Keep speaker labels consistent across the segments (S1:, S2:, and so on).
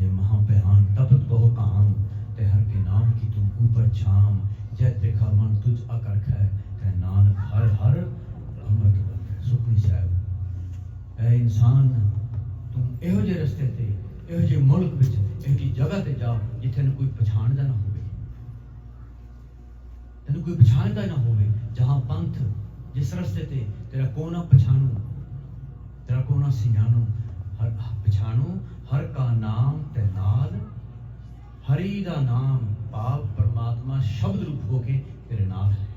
S1: ये महाभयान तपत बहु काम ते हर के नाम की तुम ऊपर छाम जय त्रिखा मन तुझ अकरख है ते नानक हर हर अमृत बरख सुखनी ਸਾਹਿਬ ਐ ਇਨਸਾਨ ਤੂੰ ਇਹੋ ਜਿਹੇ ਰਸਤੇ ਤੇ ਇਹੋ ਜਿਹੇ ਮੁਲਕ ਵਿੱਚ ਇਹੋ ਜਿਹੀ ਜਗ੍ਹਾ ਤੇ ਜਾ ਜਿੱਥੇ ਨੂੰ ਕੋਈ ਪਛਾਣਦਾ ਨਾ ਹੋਵੇ ਤੈਨੂੰ ਕੋਈ ਪਛਾਣਦਾ ਨਾ ਹੋਵੇ ਜਹਾਂ ਪੰਥ ਜਿਸ ਰਸਤੇ ਤੇ ਤੇਰਾ ਕੋਨਾ ਪਛਾਣੂ ਤੇਰਾ ਕੋਨਾ ਸਿਆਣੂ ਹਰ ਪਛਾਣੂ, ਹਰ ਕਾ ਨਾਮ ਤੇ ਨਾਲ। ਹਰੀ ਦਾ ਨਾਮ ਭਾਵ ਪਰਮਾਤਮਾ ਸ਼ਬਦ ਰੂਪ ਹੋ ਕੇ ਤੇਰੇ ਨਾਲ ਹੈ।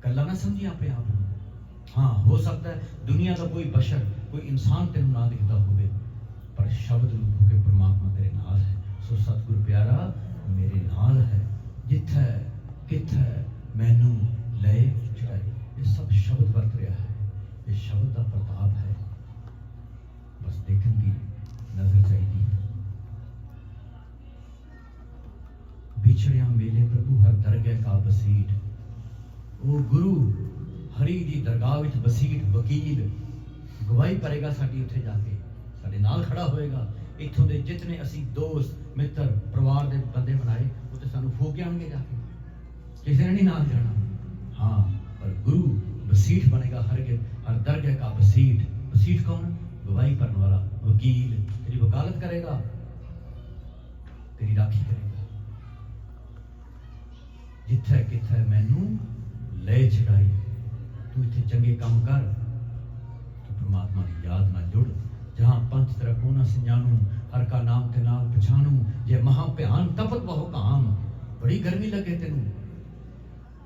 S1: ਕੱਲਾ ਨਾ ਸਮਝੀ ਆਪਣੇ ਆਪ ਨੂੰ? ਹਾਂ, ਹੋ ਸਕਦਾ ਹੈ ਦੁਨੀਆ ਦਾ ਕੋਈ ਬਸ਼ਰ, ਕੋਈ ਇਨਸਾਨ ਤੈਨੂੰ ਨਾ ਦਿਖਦਾ ਹੋਵੇ, ਪਰ ਸ਼ਬਦ ਰੂਪ ਹੋ ਕੇ ਪਰਮਾਤਮਾ ਤੇਰੇ ਨਾਲ ਹੈ। ਸੋ ਸਤਿਗੁਰ ਪਿਆਰਾ, ਮੇਰੇ ਨਾਲ ਹੈ। ਜਿੱਥੇ, ਕਿੱਥੇ ਮੈਨੂੰ ਲੈ ਚੜਾਈ, ਇਹ ਸਭ ਸ਼ਬਦ ਵਰਤ ਰਿਹਾ ਹੈ। ਇਹ ਸ਼ਬਦ ਦਾ ਪ੍ਰਤਾਪ ਹੈ। ਬਸ ਦੇਖਣ ਦੀ ਨਜ਼ਰ ਚਾਹੀਦੀ ਹੈ ਵਿਛੜਿਆ ਮੇਲੇ ਪ੍ਰਭੂ ਹਰ ਦਰਗਹਿ ਕਾ ਬਸੀਠ ਉਹ ਗੁਰੂ, ਹਰੀ ਦੀ ਦਰਗਾਹ ਵਿੱਚ ਬਸੀਠ ਵਕੀਲ, ਗਵਾਹੀ ਭਰੇਗਾ ਸਾਡੀ ਉੱਥੇ ਜਾ ਕੇ। ਸਾਡੇ ਨਾਲ ਖੜਾ ਹੋਏਗਾ। ਇੱਥੋਂ ਦੇ ਜਿਤਨੇ ਅਸੀਂ ਦੋਸਤ, ਮਿੱਤਰ, ਪਰਿਵਾਰ ਦੇ ਬੰਦੇ ਬਣਾਏ ਉਹ ਤੇ ਸਾਨੂੰ ਫੂਕ ਆਣਗੇ ਜਾ ਕੇ। ਕਿਸੇ ਨੇ ਨਹੀਂ ਨਾਲ ਜਾਣਾ। ਹਾਂ, ਪਰ ਗੁਰੂ ਬਸੀਠ ਬਣੇਗਾ ਹਰ ਹਰ ਦਰਗਹਿ ਕਾ ਬਸੀਠ ਬਸੀਠ ਕੌਣ? ਗਵਾਹੀ ਭਰਨ ਵਾਲਾ ਵਕੀਲ ਤੇਰੀ ਵਕਾਲਤ ਕਰੇਗਾ, ਤੇਰੀ ਰਾਖੀ ਕਰੇਗਾ। ਜਿੱਥੇ ਕਿੱਥੇ ਮੈਨੂੰ ਲੈ ਚੜਾਈ ਤੂੰ ਇੱਥੇ ਚੰਗੇ ਕੰਮ ਕਰ, ਤੂੰ ਪ੍ਰਮਾਤਮਾ ਦੀ ਯਾਦ ਨਾਲ ਜੁੜ, ਜਹਾਂ ਪੰਥ ਤੇਰਾ ਕੋਨਾ ਸੰਜਾਨੂ ਹਰ ਕਾ ਨਾਮ ਤੇ ਨਾਲ ਪਛਾਣੂ, ਜੇ ਮਹਾ ਭਿਆਨ ਤਪਤ ਬਹੁ ਕਾਮ, ਬੜੀ ਗਰਮੀ ਲੱਗੇ ਤੈਨੂੰ,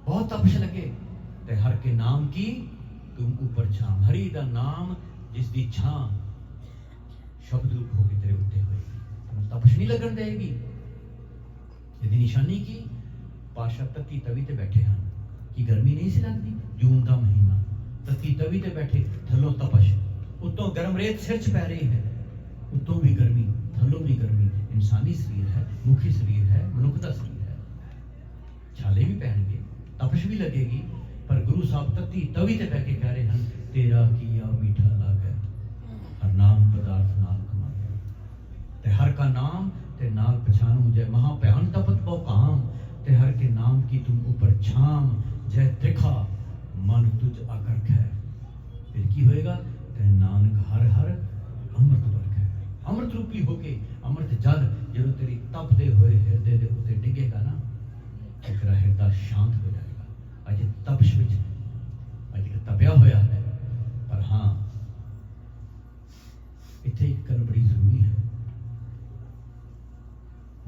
S1: ਬਹੁਤ ਤਪਸ਼ ਲੱਗੇ, ਤੇ ਹਰ ਕੇ ਨਾਮ ਕੀ, ਤੁਮ ਉੱਪਰ ਛਾਂ, ਹਰੀ ਦਾ ਨਾਮ ਜਿਸ ਦੀ ਛਾਂ ਸ਼ਬਦ ਰੂਪ ਹੋ ਕੇ ਤੇਰੇ ਉੱਤੇ ਹੋਏਗੀ ਤੈਨੂੰ ਤਪਸ਼ ਨਹੀਂ ਲੱਗਣ ਦੇਗੀ ਇਹਦੀ ਨਿਸ਼ਾਨੀ ਕੀ ਪਾਸ਼ਾ ਤੱਤੀ ਤਵੀ ਤੇ ਬੈਠੇ ਹਨ ਕੀ ਗਰਮੀ ਨਹੀਂ ਸੀ ਲੱਗਦੀ ਜੂਨ ਦਾ ਮਹੀਨਾ ਤੱਤੀ ਤਵੀ ਤੇ ਬੈਠੇ ਥੱਲੋਂ ਤਪਸ਼ ਉੱਤੋਂ ਗਰਮ ਰੇਤ ਸਿਰ 'ਚ ਪੈ ਰਹੀ ਹੈ ਉੱਤੋਂ ਵੀ ਗਰਮੀ ਥੱਲੋਂ ਵੀ ਗਰਮੀ ਇਨਸਾਨੀ ਸਰੀਰ ਹੈ ਮੁਖੀ ਸਰੀਰ ਹੈ ਮਨੁੱਖ ਦਾ ਸਰੀਰ ਹੈ ਛਾਲੇ ਵੀ ਪੈਣਗੇ ਤਪਸ਼ ਵੀ ਲੱਗੇਗੀ ਪਰ ਗੁਰੂ ਸਾਹਿਬ ਤੱਤੀ ਤਵੀ ਤੇ ਬਹਿ ਕੇ ਕਹਿ ਰਹੇ ਹਨ ਤੇਰਾ ਕੀਆ ਮੀਠਾ ਲਾਗੈ ਹਰ ਨਾਮ ਪਦਾਰਥ ਨਾਲ ਕਮਾਇਆ ਤੇ ਹਰ ਕਾ ਨਾਮ ਤੇ ਨਾਲ ਪਛਾਨੂ ਜੈ ਮਹਾ ਭਿਆਨ ਤਪਤ ਬਹੁ ਕਾਮ ਤੇ ਹਰ ਕੇ ਨਾਮ ਕੀ ਤੁਮ ਉਪਰ ਛਾਮ, ਜੈ ਤ੍ਰਿਖਾ, ਮਨ ਤੁਝ ਆਕਰਖ ਹੈ ਫਿਰ ਕੀ ਹੋਏਗਾ? ਤੇ ਨਾਨਕ ਹਰ ਹਰ ਅੰਮ੍ਰਿਤ ਵਰਗ ਹੈ ਅੰਮ੍ਰਿਤ ਰੂਪੀ ਹੋ ਕੇ ਅੰਮ੍ਰਿਤ ਜਲ, ਜਦੋਂ ਤੇਰੀ ਤਪਦੇ ਹੋਏ ਹਿਰਦੇ ਦੇ ਉੱਤੇ ਡਿੱਗੇਗਾ ਨਾ ਤੇਰਾ ਹਿਰਦਾ ਸ਼ਾਂਤ ਹੋ ਜਾਏਗਾ। ਅਜੇ ਤਪਸ਼ ਵਿੱਚ ਹੈ। ਅਜੇ ਤਪਿਆ ਹੋਇਆ ਹੈ, ਪਰ ਹਾਂ ਇੱਥੇ ਇੱਕ ਗੱਲ ਬੜੀ ਜ਼ਰੂਰੀ ਹੈ।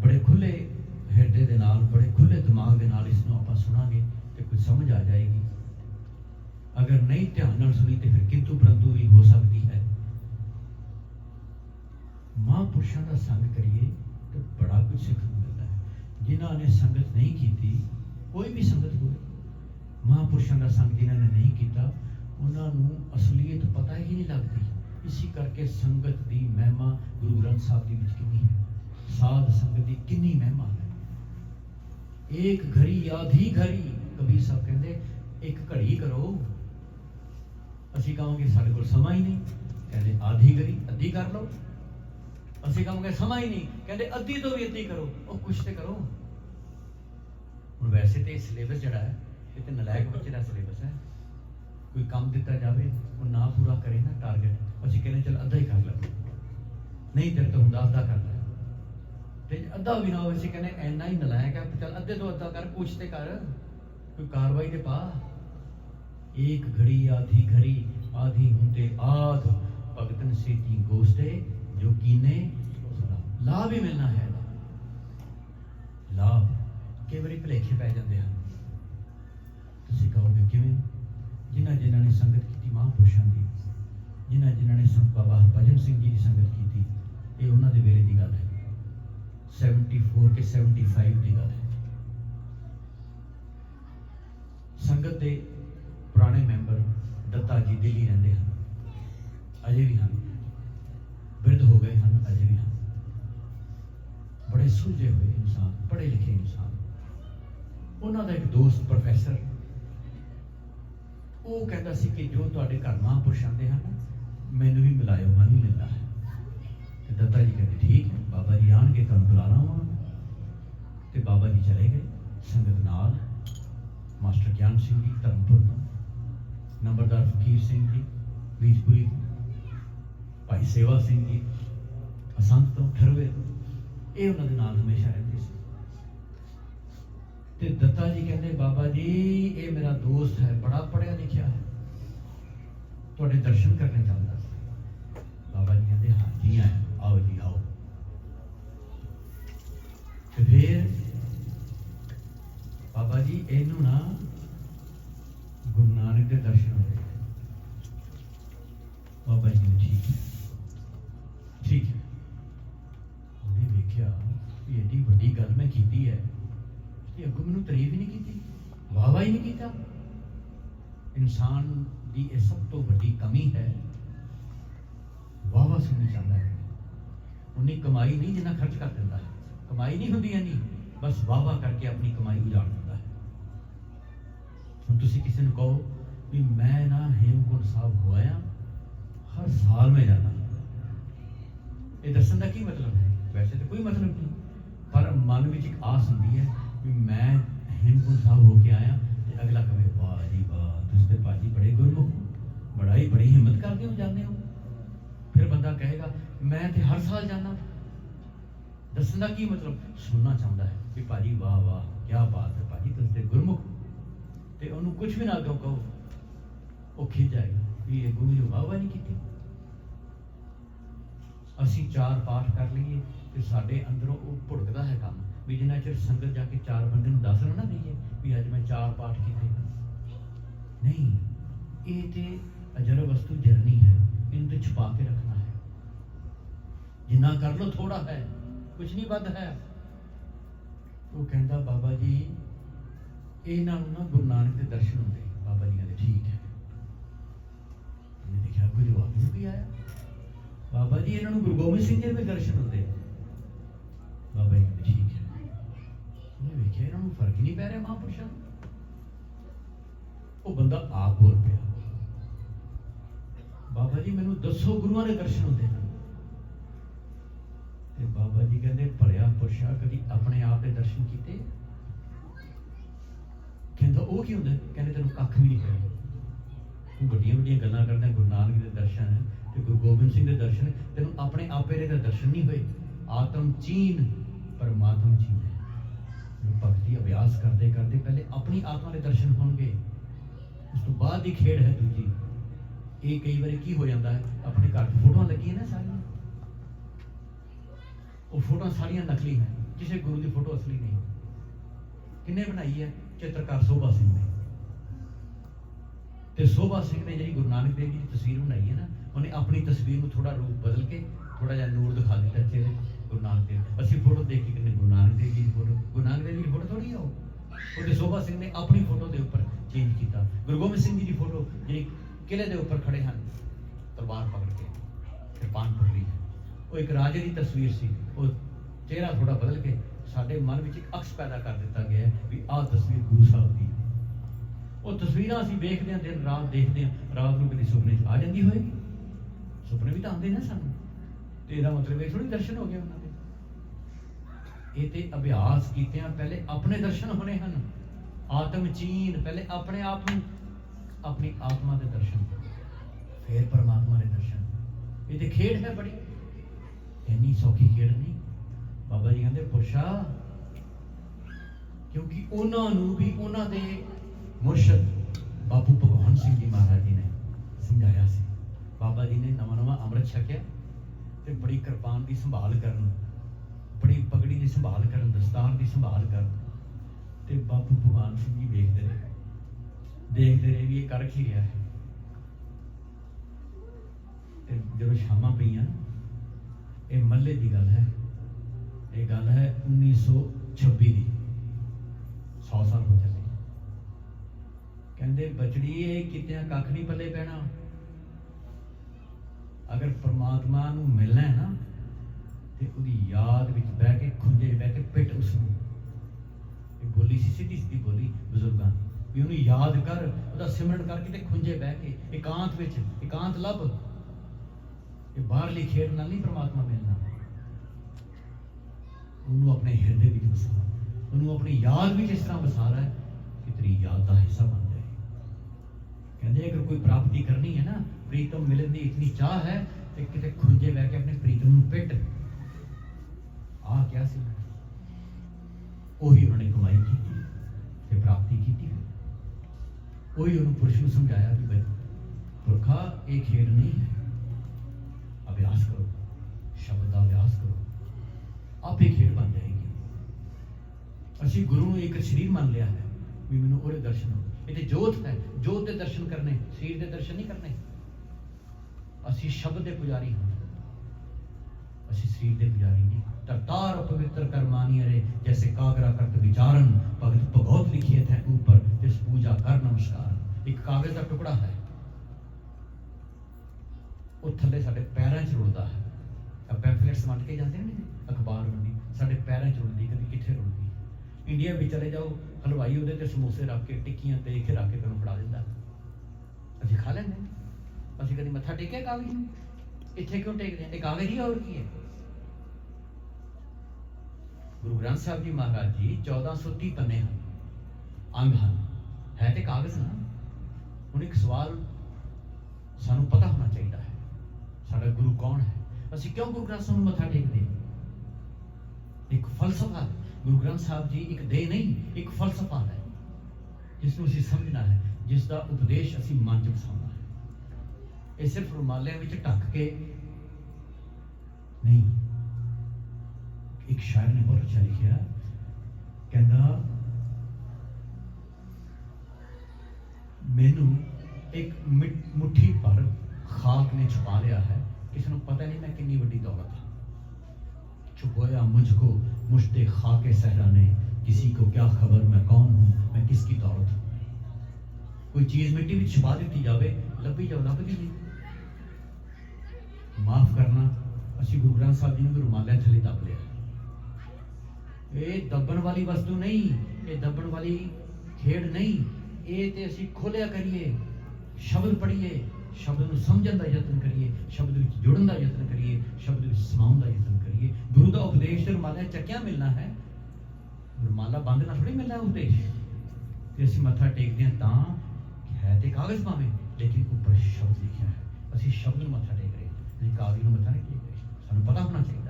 S1: ਬੜੇ ਖੁੱਲੇ ਹਿਰਦੇ ਦੇ ਨਾਲ, ਬੜੇ ਖੁੱਲੇ ਦਿਮਾਗ ਦੇ ਨਾਲ ਇਸ ਨੂੰ ਆਪਾਂ ਸੁਣਾਂਗੇ ਤੇ ਕੁਝ ਸਮਝ ਆ ਜਾਏਗੀ। ਅਗਰ ਨਹੀਂ ਧਿਆਨ ਨਾਲ ਸੁਣੀ ਤੇ ਫਿਰ ਕਿੰਤੂ ਪਰੰਤੂ ਵੀ ਹੋ ਸਕਦੀ ਹੈ। ਮਹਾਂਪੁਰਸ਼ਾਂ ਦਾ ਸੰਗ ਕਰੀਏ ਤੇ ਬੜਾ ਕੁਝ ਸਿੱਖਣ ਨੂੰ ਮਿਲਦਾ ਹੈ। ਜਿਨ੍ਹਾਂ ਨੇ ਸੰਗਤ ਨਹੀਂ ਕੀਤੀ, ਕੋਈ ਵੀ ਸੰਗਤ ਹੋਵੇ, ਮਹਾਂਪੁਰਸ਼ਾਂ ਦਾ ਸੰਗ ਜਿਨ੍ਹਾਂ ਨੇ ਨਹੀਂ ਕੀਤਾ, ਉਹਨਾਂ ਨੂੰ ਅਸਲੀਅਤ ਪਤਾ ਹੀ ਨਹੀਂ ਲੱਗਦੀ। ਇਸੇ ਕਰਕੇ ਸੰਗਤ ਦੀ ਮਹਿਮਾ ਗੁਰੂ ਗ੍ਰੰਥ ਸਾਹਿਬ ਦੇ ਵਿੱਚ ਕਿੰਨੀ ਹੈ ਸਾਧ ਸੰਗਤ ਦੀ ਕਿੰਨੀ ਮਹਿਮਾ ਹੈ ਇੱਕ ਘੜੀ ਆਧੀ ਘੜੀ ਕਬੀਰ ਸਾਹਿਬ ਕਹਿੰਦੇ ਇੱਕ ਘੜੀ ਕਰੋ ਅਸੀਂ ਕਹਾਂਗੇ ਸਾਡੇ ਕੋਲ ਸਮਾਂ ਹੀ ਨਹੀਂ ਕਹਿੰਦੇ ਆਧੀ ਘੜੀ ਅੱਧੀ ਕਰ ਲਓ ਅਸੀਂ ਕਹਾਂਗੇ ਸਮਾਂ ਹੀ ਨਹੀਂ ਕਹਿੰਦੇ ਅੱਧੀ ਤੋਂ ਵੀ ਅੱਧੀ ਕਰੋ ਉਹ ਕੁਛ ਤੇ ਕਰੋ ਹੁਣ ਵੈਸੇ ਤੇ ਸਿਲੇਬਸ ਜਿਹੜਾ ਹੈ ਇਹ ਤੇ ਨਲਾਇਕ ਬੱਚੇ ਦਾ ਸਿਲੇਬਸ ਹੈ ਕੋਈ ਕੰਮ ਦਿੱਤਾ ਜਾਵੇ ਉਹ ਨਾ ਪੂਰਾ ਕਰੇ ਨਾ ਟਾਰਗੇਟ ਅਸੀਂ ਕਹਿੰਦੇ ਚਲ ਅੱਧਾ ਹੀ ਕਰ ਲੈ ਨਹੀਂ ਤੇਰੇ ਤੋਂ ਹੁੰਦਾ ਅੱਧਾ ਕਰ ਲੈ ਤੇ ਅੱਧਾ ਵੀ ਨਾ ਹੋਵੇ ਅਸੀਂ ਕਹਿੰਦੇ ਐਨਾ ਹੀ ਨਲਾਇਕ ਹੈ ਚਲ ਅੱਧੇ ਤੋਂ ਅੱਧਾ ਕਰ ਕੁਛ ਤੇ ਕਰ ਕੋਈ ਕਾਰਵਾਈ ਤੇ ਪਾ एक घड़ी आधी घड़ी आधी ਹੁੰਦੇ ਆਧ ਭਗਤਨ ਸੇਤੀ ਗੋਸਤੇ ਜੋ ਕੀਨੇ ਲਾਭ ਹੀ ਮਿਲਣਾ ਹੈ ਲਾਭ ਕਈ ਵਾਰੀ ਭਲੇਖੇ ਪੈ ਜਾਂਦੇ ਹਨ ਤੁਸੀਂ ਕਹੋਗੇ ਕਿਵੇਂ ਜਿਨ੍ਹਾਂ ਜਿਨ੍ਹਾਂ ਨੇ ਸੰਗਤ ਕੀਤੀ ਮਹਾਂਪੁਰਸ਼ਾਂ ਦੀ, ਜਿਨ੍ਹਾਂ ਜਿਨ੍ਹਾਂ ਨੇ ਸੰਤ ਬਾਬਾ ਹਰਭਜਨ ਸਿੰਘ ਜੀ ਦੀ ਸੰਗਤ ਕੀਤੀ, ਇਹ ਉਹਨਾਂ ਦੇ ਵੇਲੇ ਦੀ ਗੱਲ ਹੈ। 74 ਕੇ 75 ਦੀ ਗੱਲ ਹੈ। ਸੰਗਤ ਦੇ ਪੁਰਾਣੇ ਮੈਂਬਰ ਦੱਤਾ ਜੀ ਦਿੱਲੀ ਰਹਿੰਦੇ ਹਨ। ਅਜੇ ਵੀ ਹਨ। ਬਿਰਧ ਹੋ ਗਏ ਹਨ, ਅਜੇ ਵੀ ਹਨ। ਬੜੇ ਸੁਲਝੇ ਹੋਏ ਇਨਸਾਨ, ਪੜ੍ਹੇ ਲਿਖੇ ਇਨਸਾਨ। ਉਹਨਾਂ ਦਾ ਇੱਕ ਦੋਸਤ ਪ੍ਰੋਫੈਸਰ ਉਹ ਕਹਿੰਦਾ ਸੀ ਕਿ ਜੋ ਤੁਹਾਡੇ ਘਰ ਮਹਾਂਪੁਰਸ਼ ਆਉਂਦੇ ਹਨ, ਮੈਨੂੰ ਵੀ ਮਿਲਾਇਓ ਮਨ ਵੀ ਮਿਲਦਾ ਹੈ। ਤੇ ਦੱਤਾ ਜੀ ਕਹਿੰਦੇ, ਠੀਕ ਹੈ, ਬਾਬਾ ਜੀ ਆਣਗੇ, ਤੁਹਾਨੂੰ ਬੁਲਾ ਉਹਨਾਂ ਤੇ ਬਾਬਾ ਜੀ ਚਲੇ ਗਏ, ਸੰਗਤ ਨਾਲ, ਮਾਸਟਰ ਗਿਆਨ ਸਿੰਘ ਜੀ, ਧਰਮਪੁਰ ਤੋਂ। ਨੰਬਰਦਾਰ ਫਕੀਰ ਸਿੰਘ ਜੀ ਬੀਜਪੁਰੀ ਭਾਈ ਸੇਵਾ ਸਿੰਘ ਜੀ, ਅਸੰਤ ਤੋਂ, ਠਰਵੇ ਇਹ ਉਹਨਾਂ ਦੇ ਨਾਲ ਹਮੇਸ਼ਾ ਰਹਿੰਦੇ ਸੀ। ਤੇ ਦੱਤਾ ਜੀ ਕਹਿੰਦੇ, ਬਾਬਾ ਜੀ, ਇਹ ਮੇਰਾ ਦੋਸਤ ਹੈ, ਬੜਾ ਪੜਿਆ ਲਿਖਿਆ ਹੈ। ਤੁਹਾਡੇ ਦਰਸ਼ਨ ਕਰਨੇ ਚਾਹੁੰਦਾ ਸੀ। ਬਾਬਾ ਜੀ ਕਹਿੰਦੇ, ਹਾਂ ਜੀ ਆਇਆਂ, ਆਓ ਜੀ, ਆਓ। ਤੇ ਫਿਰ ਬਾਬਾ ਜੀ, ਇਹਨੂੰ ਨਾ ਗੁਰੂ ਨਾਨਕ ਦੇ ਦਰਸ਼ਨ ਹੋਏ। ਬਾਬਾ ਜੀ ਨੇ ਠੀਕ ਹੈ। ਠੀਕ ਹੈ। ਉਹਨੇ ਵੇਖਿਆ ਵੀ ਏਡੀ ਵੱਡੀ ਗੱਲ ਮੈਂ ਕੀਤੀ ਹੈ। ਇਹ ਅੱਗੋਂ ਮੈਨੂੰ ਤਾਰੀਫ ਨਹੀਂ ਕੀਤੀ ਵਾਹ ਵਾਹ ਹੀ ਨਹੀਂ ਕੀਤਾ। ਇਨਸਾਨ ਦੀ ਇਹ ਸਭ ਤੋਂ ਵੱਡੀ ਕਮੀ ਹੈ ਵਾਹ ਵਾਹ ਸੁਣਨੀ ਚਾਹੁੰਦਾ ਹੈ। ਉਨੀ ਕਮਾਈ ਨਹੀਂ ਜਿੰਨਾ ਖਰਚ ਕਰ ਦਿੰਦਾ ਹੈ। ਕਮਾਈ ਨਹੀਂ ਹੁੰਦੀ ਨਹੀਂ ਬਸ ਵਾਹ ਵਾਹ ਕਰਕੇ ਆਪਣੀ ਕਮਾਈ ਉਜਾੜ ਦਿੰਦਾ ਹੈ। ਹੁਣ ਤੁਸੀਂ ਕਿਸੇ ਨੂੰ ਕਹੋ ਵੀ ਮੈਂ ਨਾ ਹੇਮਕੁੰਟ ਸਾਹਿਬ ਹੋਇਆ ਹਰ ਸਾਲ ਮੈਂ ਜਾਂਦਾ। ਇਹ ਦੱਸਣ ਦਾ ਕੀ ਮਤਲਬ ਹੈ? ਵੈਸੇ ਤਾਂ ਕੋਈ ਮਤਲਬ ਨਹੀਂ, ਪਰ ਮਨ ਵਿੱਚ ਇੱਕ ਆਸ ਹੁੰਦੀ ਹੈ ਵੀ ਮੈਂ ਹੇਮਕੁੰਟ ਸਾਹਿਬ ਹੋ ਕੇ ਆਇਆ ਤੇ ਅਗਲਾ ਕਹੇ ਵਾਹ ਜੀ ਵਾਹ, ਤੁਸੀਂ ਤੇ ਭਾਜੀ ਬੜੇ ਗੁਰਮੁਖ ਬੜਾ ਹੀ, ਬੜੀ ਹਿੰਮਤ ਕਰਦੇ ਹੋ ਜਾਂਦੇ ਹੋ। ਫਿਰ ਬੰਦਾ ਕਹੇਗਾ, ਮੈਂ ਤੇ ਹਰ ਸਾਲ ਜਾਂਦਾ ਦੱਸਣ ਦਾ ਕੀ ਮਤਲਬ? ਸੁਣਨਾ ਚਾਹੁੰਦਾ ਹੈ ਕਿ ਭਾਜੀ ਵਾਹ ਵਾਹ ਕੀ ਬਾਤ ਹੈ ਭਾਜੀ, ਤੁਸੀਂ ਤੇ ਗੁਰਮੁਖ ਹੋ। ਤੇ ਉਹਨੂੰ ਕੁਝ ਵੀ ਨਾ ਕਹੋ ਕਹੋ, ਉਹ ਖਿੱਚ ਜਾਏਗਾ ਵੀ ਇਹ ਗੁਰੂ ਨੂੰ ਵਾਹ ਵਾਹ ਨਹੀਂ ਕੀਤੀ। ਅਸੀਂ ਚਾਰ ਪਾਠ ਕਰ ਲਈਏ ਤੇ ਸਾਡੇ ਅੰਦਰੋਂ ਉਹ ਭੁੜਕਦਾ ਹੈ ਕੰਮ। ਵੀ ਜਿੰਨਾ ਚਿਰ ਸੰਗਤ ਜਾ ਕੇ ਚਾਰ ਬੰਦੇ ਨੂੰ ਦੱਸ ਨਾ ਦਈਏ ਵੀ ਅੱਜ ਮੈਂ ਚਾਰ ਪਾਠ ਕੀਤੇ। ਨਹੀਂ, ਇਹ ਤੇ ਅਜਰ ਵਸਤੂ ਜਰਨੀ ਹੈ, ਇਹਨੂੰ ਤੇ ਛੁਪਾ ਕੇ ਰੱਖਣਾ ਹੈ। ਜਿੰਨਾ ਕਰ ਲੋ ਥੋੜਾ ਹੈ ਕੁਝ ਨਹੀਂ ਵੱਧ ਹੈ। ਉਹ ਕਹਿੰਦਾ, ਬਾਬਾ ਜੀ, ਇਹਨਾਂ ਨੂੰ ਨਾ ਗੁਰੂ ਨਾਨਕ ਦੇ ਦਰਸ਼ਨ ਹੁੰਦੇ, ਬਾਬਾ ਜੀ ਕਹਿੰਦੇ, ਠੀਕ ਹੈ। ਉਹਨੇ ਦੇਖਿਆ, ਕੋਈ ਜਵਾਬ ਨਹੀਂ ਵੀ ਆਇਆ। ਬਾਬਾ ਜੀ, ਇਹਨਾਂ ਨੂੰ ਗੁਰੂ ਗੋਬਿੰਦ ਸਿੰਘ ਜੀ ਦੇ ਦਰਸ਼ਨ ਹੁੰਦੇ। ਨੂੰ ਫ਼ਰਕ ਹੀ ਨਹੀਂ ਪੈ ਰਿਹਾ ਮਹਾਂਪੁਰਸ਼ਾਂ ਨੂੰ। ਉਹ ਬੰਦਾ ਆਪ ਬੋਲ ਪਿਆ। ਬਾਬਾ ਜੀ, ਮੈਨੂੰ ਦੱਸੋ ਗੁਰੂਆਂ ਦੇ ਦਰਸ਼ਨ ਹੁੰਦੇ ਹਨ। ਤੇ ਬਾਬਾ ਜੀ ਕਹਿੰਦੇ, ਭਲਿਆ ਪੁਰਸ਼ਾ ਕਦੀ ਆਪਣੇ ਆਪ ਦੇ ਦਰਸ਼ਨ ਕੀਤੇ? ਕਹਿੰਦਾ, ਉਹ ਕੀ ਹੁੰਦਾ? ਕਹਿੰਦੇ, ਤੈਨੂੰ ਕੱਖ ਵੀ ਨਹੀਂ ਹੋਇਆ। ਤੂੰ ਵੱਡੀਆਂ ਵੱਡੀਆਂ ਗੱਲਾਂ ਕਰਦਾ, ਗੁਰੂ ਨਾਨਕ ਦੇ ਦਰਸ਼ਨ ਤੇ ਗੁਰੂ ਗੋਬਿੰਦ ਸਿੰਘ ਦੇ ਦਰਸ਼ਨ। ਤੈਨੂੰ ਆਪਣੇ ਆਪੇ ਦੇ ਤਾਂ ਦਰਸ਼ਨ ਨਹੀਂ ਹੋਏ। ਆਤਮ ਚੀਨ, ਪਰਮਾਤਮ ਚੀਨ। ਅਭਿਆਸ ਕਰਦੇ ਕਰਦੇ ਪਹਿਲੇ ਆਪਣੀ ਆਤਮਾ ਦੇ ਦਰਸ਼ਨ ਹੋਣਗੇ। ਉਸ ਤੋਂ ਬਾਅਦ ਦੀ ਖੇਡ ਹੈ ਦੂਜੀ। ਇਹ ਕਈ ਵਾਰੀ ਕੀ ਹੋ ਜਾਂਦਾ ਹੈ? ਆਪਣੇ ਘਰ 'ਚ ਫੋਟੋਆਂ ਲੱਗੀਆਂ ਨੇ ਸਾਰੀਆਂ। ਉਹ ਫੋਟੋਆਂ ਸਾਰੀਆਂ ਨਕਲੀ ਹਨ ਕਿਸੇ ਗੁਰੂ ਦੀ ਫੋਟੋ ਅਸਲੀ ਨਹੀਂ। ਕਿੰਨੇ ਬਣਾਈ ਹੈ? ਚਿੱਤਰਕਾਰ ਸੋਭਾ ਸਿੰਘ ਨੇ। ਤੇ ਸੋਭਾ ਸਿੰਘ ਨੇ ਜਿਹੜੀ ਗੁਰੂ ਨਾਨਕ ਦੇਵ ਜੀ ਦੀ ਤਸਵੀਰ ਬਣਾਈ ਹੈ ਨਾ, ਉਹਨੇ ਆਪਣੀ ਤਸਵੀਰ ਨੂੰ ਥੋੜਾ ਰੂਪ ਬਦਲ ਕੇ ਥੋੜਾ ਜਿਹਾ ਨੂਰ ਦਿਖਾ ਦਿੱਤਾ ਚਿਹਰੇ ਗੁਰੂ ਨਾਨਕ ਦੇਵ ਅਸੀਂ ਫੋਟੋ ਦੇਖ ਕੇ ਕਹਿੰਦੇ, ਗੁਰੂ ਨਾਨਕ ਦੇਵ ਜੀ ਦੀ ਫੋਟੋ। ਗੁਰੂ ਨਾਨਕ ਦੇਵ ਜੀ ਦੀ ਫੋਟੋ ਥੋੜੀ ਆ ਉਹਦੇ ਸੋਭਾ ਸਿੰਘ ਨੇ ਆਪਣੀ ਫੋਟੋ ਦੇ ਉੱਪਰ ਚੇਂਜ ਕੀਤਾ। ਗੁਰੂ ਗੋਬਿੰਦ ਸਿੰਘ ਜੀ ਦੀ ਫੋਟੋ ਜਿਹੜੀ ਕਿਲੇ ਦੇ ਉੱਪਰ ਖੜੇ ਹਨ, ਤਲਵਾਰ ਪਕੜ ਕੇ ਕਿਰਪਾਨ ਪਕੜੀ ਉਹ ਇੱਕ ਰਾਜੇ ਦੀ ਤਸਵੀਰ ਸੀ। ਉਹ ਚਿਹਰਾ ਥੋੜਾ ਬਦਲ ਕੇ ਸਾਡੇ ਮਨ ਵਿੱਚ ਇੱਕ ਅਕਸ ਪੈਦਾ ਕਰ ਦਿੱਤਾ ਗਿਆ ਵੀ ਆਹ ਤਸਵੀਰ ਗੁਰੂ ਸਾਹਿਬ ਦੀ ਉਹ ਤਸਵੀਰਾਂ ਅਸੀਂ ਵੇਖਦੇ ਹਾਂ, ਦਿਨ ਰਾਤ ਦੇਖਦੇ ਹਾਂ। ਰਾਤ ਨੂੰ ਕਦੀ ਸੁਪਨੇ 'ਚ ਆ ਜਾਂਦੀ ਹੋਏਗੀ। ਸੁਪਨੇ ਵੀ ਤਾਂ ਆਉਂਦੇ ਨੇ ਸਾਨੂੰ। ਤੇ ਇਹਦਾ ਮਤਲਬ ਇਹ ਥੋੜੀ ਦਰਸ਼ਨ ਹੋ ਗਿਆ ਉਹਨਾਂ ਦੇ ਇਹ ਤੇ ਅਭਿਆਸ ਕੀਤਿਆਂ ਪਹਿਲੇ ਆਪਣੇ ਦਰਸ਼ਨ ਹੋਣੇ ਹਨ। ਆਤਮ ਚੀਨ, ਪਹਿਲੇ ਆਪਣੇ ਆਪ ਨੂੰ, ਆਪਣੀ ਆਤਮਾ ਦੇ ਦਰਸ਼ਨ ਕਰੋ। ਫਿਰ ਪਰਮਾਤਮਾ ਦੇ ਦਰਸ਼ਨ। ਇਹ ਤੇ ਖੇਡ ਹੈ ਬੜੀ। ਇੰਨੀ ਸੌਖੀ ਖੇਡ ਨਹੀਂ। ਬਾਬਾ ਜੀ ਕਹਿੰਦੇ ਪੁਰਸ਼ਾ ਕਿਉਂਕਿ ਉਹਨਾਂ ਨੂੰ ਵੀ ਉਹਨਾਂ ਦੇ ਮੁਰਸ਼ਦ ਬਾਪੂ ਭਗਵਾਨ ਸਿੰਘ ਜੀ ਮਹਾਰਾਜ ਜੀ ਨੇ ਸਮਝਾਇਆ ਸੀ। ਬਾਬਾ ਜੀ ਨੇ ਨਵਾਂ ਨਵਾਂ ਅੰਮ੍ਰਿਤ ਛਕਿਆ ਤੇ ਬੜੀ ਕਿਰਪਾਨ ਦੀ ਸੰਭਾਲ ਕਰਨ ਬੜੀ ਪਗੜੀ ਦੀ ਸੰਭਾਲ ਕਰਨ, ਦਸਤਾਰ ਦੀ ਸੰਭਾਲ ਕਰਨ। ਤੇ ਬਾਪੂ ਭਗਵਾਨ ਸਿੰਘ ਜੀ ਵੇਖਦੇ ਰਹੇ। ਦੇਖਦੇ ਰਹੇ ਵੀ ਇਹ ਕਰ ਕੀ ਰਿਹਾ ਹੈ। ਤੇ ਜਦੋਂ ਸ਼ਾਮਾਂ ਪਈਆਂ, ਇਹ ਮੱਲੇ ਦੀ ਗੱਲ ਹੈ। ਇਹ ਗੱਲ ਹੈ 1926 ਦੀ। 100 ਸਾਲ ਹੋ ਚੱਲੇ। ਕਹਿੰਦੇ, ਬਚੜੀ ਇਹ ਕਿਤਿਆਂ ਕੱਖ ਨਹੀਂ ਪੱਲੇ ਪੈਣਾ। ਅਗਰ ਪ੍ਰਮਾਤਮਾ ਨੂੰ ਮਿਲਣਾ ਹੈ ਨਾ ਤੇ ਉਹਦੀ ਯਾਦ ਵਿੱਚ ਬਹਿ ਕੇ ਖੁੰਝੇ 'ਚ ਬਹਿ ਕੇ ਪਿੱਟ ਉਸ ਨੂੰ ਇਹ ਬੋਲੀ ਸੀ, ਸਿੱਧੀ ਸਿੱਧੀ ਬੋਲੀ ਬਜ਼ੁਰਗਾਂ ਦੀ। ਵੀ ਉਹਨੂੰ ਯਾਦ ਕਰ, ਉਹਦਾ ਸਿਮਰਨ ਕਰ ਕਿਤੇ ਖੁੰਝੇ ਬਹਿ ਕੇ, ਇਕਾਂਤ ਵਿੱਚ, ਇਕਾਂਤ ਲੱਭ। ਇਹ ਬਾਹਰਲੀ ਖੇਡ ਨਾਲ ਨਹੀਂ ਪ੍ਰਮਾਤਮਾ ਮਿਲਣਾ। ਉਹਨੂੰ ਆਪਣੇ ਹਿਰਦੇ ਵਿੱਚ ਵਸਾ। ਉਹਨੂੰ ਆਪਣੀ ਯਾਦ ਵਿੱਚ ਇਸ ਤਰ੍ਹਾਂ ਵਸਾਰਾ ਲੈ ਕਿ ਤੇਰੀ ਯਾਦ ਦਾ ਹਿੱਸਾ ਬਣ ਜਾਏ। ਕਹਿੰਦੇ, ਅਗਰ ਕੋਈ ਪ੍ਰਾਪਤੀ ਕਰਨੀ ਹੈ ਨਾ, ਪ੍ਰੀਤਮ ਮਿਲਣ ਦੀ ਇਤਨੀ ਚਾਹ ਹੈ, ਤੇ ਕਿਤੇ ਖੁੰਝੇ ਬਹਿ ਕੇ ਆਪਣੇ ਪ੍ਰੀਤਮ ਨੂੰ ਪਿੱਟ ਆ ਕਿਆ ਸੀ ਉਹੀ ਉਹਨਾਂ ਨੇ ਕਮਾਈ ਕੀਤੀ ਤੇ ਪ੍ਰਾਪਤੀ ਕੀਤੀ ਉਹੀ ਉਹਨੂੰ ਪੁਰਸ਼ ਨੂੰ ਸਮਝਾਇਆ ਕਿ ਬਈ ਪੁਰਖਾ ਇਹ ਖੇਡ ਨਹੀਂ ਹੈ ਅਭਿਆਸ ਕਰੋ ਸ਼ਬਦ ਦਾ ਅਭਿਆਸ ਕਰੋ ਆਪੇ ਖੇਡ ਬਣ ਜਾਏਗੀ ਅਸੀਂ ਗੁਰੂ ਨੂੰ ਇੱਕ ਸਰੀਰ ਮੰਨ ਲਿਆ ਹੈ ਵੀ ਮੈਨੂੰ ਉਹਦੇ ਦਰਸ਼ਨ ਹੋ ਇਹ ਤੇ ਜੋਤ ਹੈ ਜੋਤ ਦੇ ਦਰਸ਼ਨ ਕਰਨੇ ਸਰੀਰ ਦੇ ਦਰਸ਼ਨ ਨਹੀਂ ਕਰਨੇ ਅਸੀਂ ਸ਼ਬਦ ਦੇ ਪੁਜਾਰੀ ਹਾਂ ਅਸੀਂ ਸਰੀਰ ਦੇ ਪੁਜਾਰੀ ਨਹੀਂ ਤਰਤਾਰ ਪਵਿੱਤਰ ਕਰਮਾਨੀ ਅਰੇ ਜੈਸੇ ਕਾਗਰਾ ਕਰਤ ਵਿਚਾਰਨ ਭਗਤ ਭਗਵਤ ਲਿਖੀਏ ਥੇ ऊपर तिस पूजा कर नमस्कार ਇੱਕ ਕਾਗਜ਼ ਦਾ ਟੁਕੜਾ ਹੈ ਉਹ ਥੱਲੇ ਸਾਡੇ ਪੈਰਾਂ 'ਚ ਰੁਲਦਾ ਹੈ ਆ ਪੈਂਫਲੇਟਸ ਵੰਡ ਕੇ ਜਾਂਦੇ ਨੇ ਅਖਬਾਰ ਵੰਡੀ ਸਾਡੇ ਪੈਰਾਂ 'ਚ ਰੁਲਦੀ ਕਦੀ ਕਿੱਥੇ ਰੁਲਦੀ ਇੰਡੀਆ ਵਿੱਚ ਚਲੇ ਜਾਓ ਹਲਵਾਈ ਉਹਦੇ ਤੇ ਸਮੋਸੇ ਰੱਖ ਕੇ ਟਿੱਕੀਆਂ ਤੇ ਕੇ ਰੱਖ ਕੇ ਤੁਹਾਨੂੰ ਫੜਾ ਦਿੰਦਾ ਅਸੀਂ ਖਾ ਲੈਂਦੇ ਹਾਂ। ਅਸੀਂ ਕਦੀ ਮੱਥਾ ਟੇਕਿਆ ਕਾਗਜ਼ ਨੂੰ ਇੱਥੇ ਕਿਉਂ ਟੇਕਦੇ ਹਾਂ ਇਹ ਕਾਗਜ਼ ਹੀ ਹੋਰ ਕੀ ਹੈ ਗੁਰੂ ਗ੍ਰੰਥ ਸਾਹਿਬ ਜੀ ਮਹਾਰਾਜ ਜੀ 1430 ਪੰਨੇ ਹਨ, ਅੰਗ ਹਨ। ਹੈ ਤੇ ਕਾਗਜ਼ ਨਾ? ਹੁਣ ਇੱਕ ਸਵਾਲ ਸਾਨੂੰ ਪਤਾ ਹੋਣਾ ਚਾਹੀਦਾ ਹੈ, ਸਾਡਾ ਗੁਰੂ ਕੌਣ ਹੈ? ਅਸੀਂ ਕਿਉਂ ਗੁਰੂ ਗ੍ਰੰਥ ਸਾਹਿਬ ਨੂੰ ਮੱਥਾ ਟੇਕਦੇ ਇੱਕ ਫਲਸਫਾ ਗੁਰੂ ਗ੍ਰੰਥ ਸਾਹਿਬ ਜੀ ਇੱਕ ਦੇ ਨਹੀਂ, ਇੱਕ ਫਲਸਫਾ ਹੈ। ਜਿਸ ਨੂੰ ਅਸੀਂ ਸਮਝਣਾ ਹੈ ਜਿਸ ਦਾ ਉਪਦੇਸ਼ ਅਸੀਂ ਮਨ 'ਚ ਵਸਾਉਣਾ ਹੈ। ਇਹ ਸਿਰਫ ਰੁਮਾਲਿਆਂ ਵਿੱਚ ਢੱਕ ਕੇ ਨਹੀਂ ਇੱਕ ਸ਼ਾਇਰ ਨੇ ਬਹੁਤ ਅੱਛਾ ਲਿਖਿਆ ਕਹਿੰਦਾ ਮੈਨੂੰ ਇੱਕ ਮਿ- ਮੁੱਠੀ ਭਰ ਖਾਕ ਨੇ ਛੁਪਾ ਲਿਆ ਹੈ ਕਿਸੇ ਨੂੰ ਪਤਾ ਨਹੀਂ ਮੈਂ ਕਿੰਨੀ ਵੱਡੀ ਦੌਲਤ ਹਾਂ छुपाया मुझको मुश्ते खाके सहरा ने किसी को क्या खबर मैं कौन हूं मैं किसकी दौलत हूं कोई चीज मिट्टी में छुपा दी जावे ਲੱਭੀ ਜਾਓ ਲੱਭ ਗਈ ਮਾਫ ਕਰਨਾ ਅਸੀਂ ਗੁਰੂ ਗ੍ਰੰਥ ਸਾਹਿਬ ਜੀ ਨੂੰ ਵੀ ਰੁਮਾਲਿਆਂ ਥੱਲੇ ਦੱਬ ਲਿਆ ਇਹ ਦੱਬਣ ਵਾਲੀ ਵਸਤੂ ਨਹੀਂ, ਇਹ ਦੱਬਣ ਵਾਲੀ ਖੇਡ ਨਹੀਂ, ਇਹ ਤੇ ਅਸੀਂ ਖੋਲਿਆ ਕਰੀਏ, ਸ਼ਬਦ ਪੜ੍ਹੀਏ, ਸ਼ਬਦ ਨੂੰ ਸਮਝਣ ਦਾ ਯਤਨ ਕਰੀਏ, ਸ਼ਬਦ ਵਿੱਚ ਜੁੜਨ ਦਾ ਯਤਨ ਕਰੀਏ, ਸ਼ਬਦ ਵਿੱਚ ਸਮਾਉਣ ਦਾ ਯਤਨ ਕਰੀਏ। ਗੁਰੂ ਦਾ ਉਪਦੇਸ਼ ਤੇ ਰੁਮਾਲਾ ਚੱਕਿਆ ਮਿਲਣਾ ਹੈ। ਰੁਮਾਲਾ ਬੰਦ ਨਾਲ ਥੋੜੀ ਮਿਲਣਾ ਉਪਦੇਸ਼। ਤੇ ਅਸੀਂ ਮੱਥਾ ਟੇਕਦੇ ਹਾਂ ਤਾਂ ਹੈ ਤੇ ਕਾਗਜ਼ ਭਾਵੇਂ, ਲੇਕਿਨ ਉੱਪਰ ਸ਼ਬਦ ਲਿਖਿਆ ਹੈ। ਅਸੀਂ ਸ਼ਬਦ ਨੂੰ ਮੱਥਾ ਟੇਕ ਰਹੇ ਹਾਂ। ਕਾਗਜ਼ ਨੂੰ ਮੱਥਾ ਨਹੀਂ ਟੇਕ ਰਹੇ। ਸਾਨੂੰ ਪਤਾ ਹੋਣਾ ਚਾਹੀਦਾ।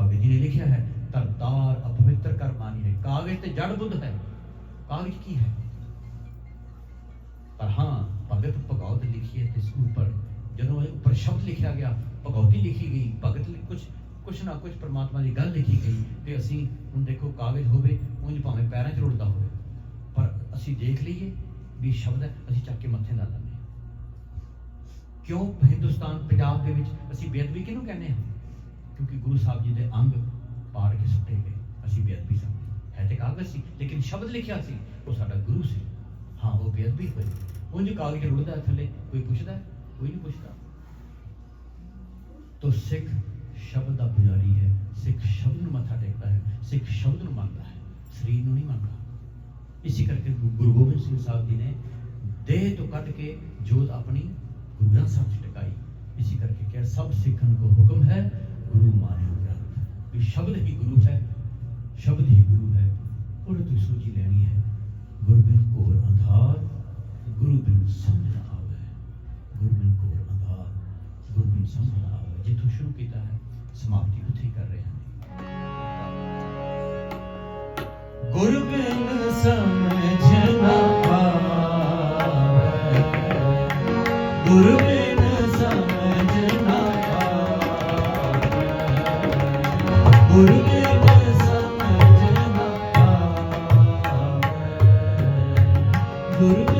S1: ਭਗਤ ਜੀ ਨੇ ਲਿਖਿਆ ਹੈ ਧਰਤਾਰ ਅਪਵਿੱਤਰ ਕਰ ਹੈ। ਕਾਗਜ਼ ਤੇ ਜੜ ਬੁੱਧ ਹੈ। ਕਾਗਜ਼ ਕੀ ਹੈ? ਪਰ ਹਾਂ, ਭਗਤ ਭਗਵਤ ਲਿਖੀ ਹੈ ਇਸ ਉੱਪਰ ਜਦੋਂ ਇਹ ਉੱਪਰ ਸ਼ਬਦ ਲਿਖਿਆ ਗਿਆ ਭਗਵਤੀ ਲਿਖੀ ਗਈ, ਭਗਤ ਲਈ ਕੁਝ ਕੁਛ ਨਾ ਕੁਛ ਪ੍ਰਮਾਤਮਾ ਦੀ ਗੱਲ ਲਿਖੀ ਗਈ ਤੇ ਅਸੀਂ ਹੁਣ ਦੇਖੋ ਕਾਗਜ਼ ਹੋਵੇ, ਉਂਝ ਭਾਵੇਂ ਪੈਰਾਂ 'ਚ ਰੁੜਦਾ ਹੋਵੇ। ਪਰ ਅਸੀਂ ਦੇਖ ਲਈਏ ਵੀ ਸ਼ਬਦ ਹੈ, ਅਸੀਂ ਚੱਕ ਕੇ ਮੱਥੇ ਲਾ ਲੈਂਦੇ ਕਿਉਂ? ਹਿੰਦੁਸਤਾਨ, ਪੰਜਾਬ ਦੇ ਵਿੱਚ ਅਸੀਂ ਬੇਅਦਬੀ ਕਿਹਨੂੰ ਕਹਿੰਦੇ ਹਾਂ? ਕਿਉਂਕਿ ਗੁਰੂ ਸਾਹਿਬ ਜੀ ਦੇ ਅੰਗ ਪਾੜ ਕੇ ਸੁੱਟੇ ਗਏ। ਅਸੀਂ ਬੇਅਦਬੀ ਸਮਝਦੇ ਹੈ ਤੇ ਕਾਗਜ਼ ਸੀ, ਲੇਕਿਨ ਸ਼ਬਦ ਲਿਖਿਆ ਸੀ। ਉਹ ਸਾਡਾ ਗੁਰੂ ਸੀ। ਹਾਂ, ਉਹ ਬੇਅਦਬੀ ਹੋਈ। ਉਂਝ ਕਾਗਜ਼ ਰੁੜਦਾ ਥੱਲੇ, ਕੋਈ ਪੁੱਛਦਾ ਕੋਈ ਨਹੀਂ ਪੁੱਛਦਾ। ਤੋ ਸਿੱਖ ਸ਼ਬਦ ਦਾ ਪੁਜਾਰੀ ਹੈ। ਸਿੱਖ ਸ਼ਬਦ ਨੂੰ ਮੱਥਾ ਟੇਕਦਾ ਹੈ। ਸਿੱਖ ਸ਼ਬਦ ਨੂੰ ਮੰਨਦਾ ਹੈ। ਸਰੀਰ ਨੂੰ ਨਹੀਂ ਮੰਨਦਾ। ਇਸੇ ਕਰਕੇ ਗੁਰੂ ਗੋਬਿੰਦ ਸਿੰਘ ਸਾਹਿਬ ਜੀ ਨੇ ਦੇਹ ਤੋਂ ਕੱਢ ਕੇ ਜੋਤ ਆਪਣੀ ਗੁਰੂ ਗ੍ਰੰਥ ਸਾਹਿਬ 'ਚ ਟਿਕਾਈ। ਇਸੇ ਕਰਕੇ ਕਿਹਾ, ਸਭ ਸਿੱਖਣ ਕੋ ਹੁਕਮ ਹੈ ਗੁਰੂ ਮਾਨਿਓ ਗ੍ਰੰਥ ਵੀ ਸ਼ਬਦ ਹੀ ਗੁਰੂ ਹੈ ਸ਼ਬਦ ਹੀ ਗੁਰੂ ਹੈ ਉਹਦੇ ਤੋਂ ਸੂਚੀ ਲੈਣੀ ਹੈ ਗੁਰਬਿਨ ਕੋਰ ਅੰਧਾਰ ਗੁਰੂ ਬਿਨ ਸਮਝ ਨਾ ਆਵੇ ਗੁਰਬਿਨ ਕੋਰ ਅੰਧਾਰ ਗੁਰਬਿਨ ਸਮਝ ਨਾ ਆਵੇ ਜਿੱਥੋਂ ਸ਼ੁਰੂ ਕੀਤਾ ਹੈ ਸਮਾਪਤੀ ਉੱਥੇ ਹੀ ਕਰ ਰਹੇ ਹਾਂ
S2: ਗੁਰਬਿਨ ਸਮਝ ਨਾ ਆਵੇ ਗੁਰਬਿਨ ਸਮਝ মধুর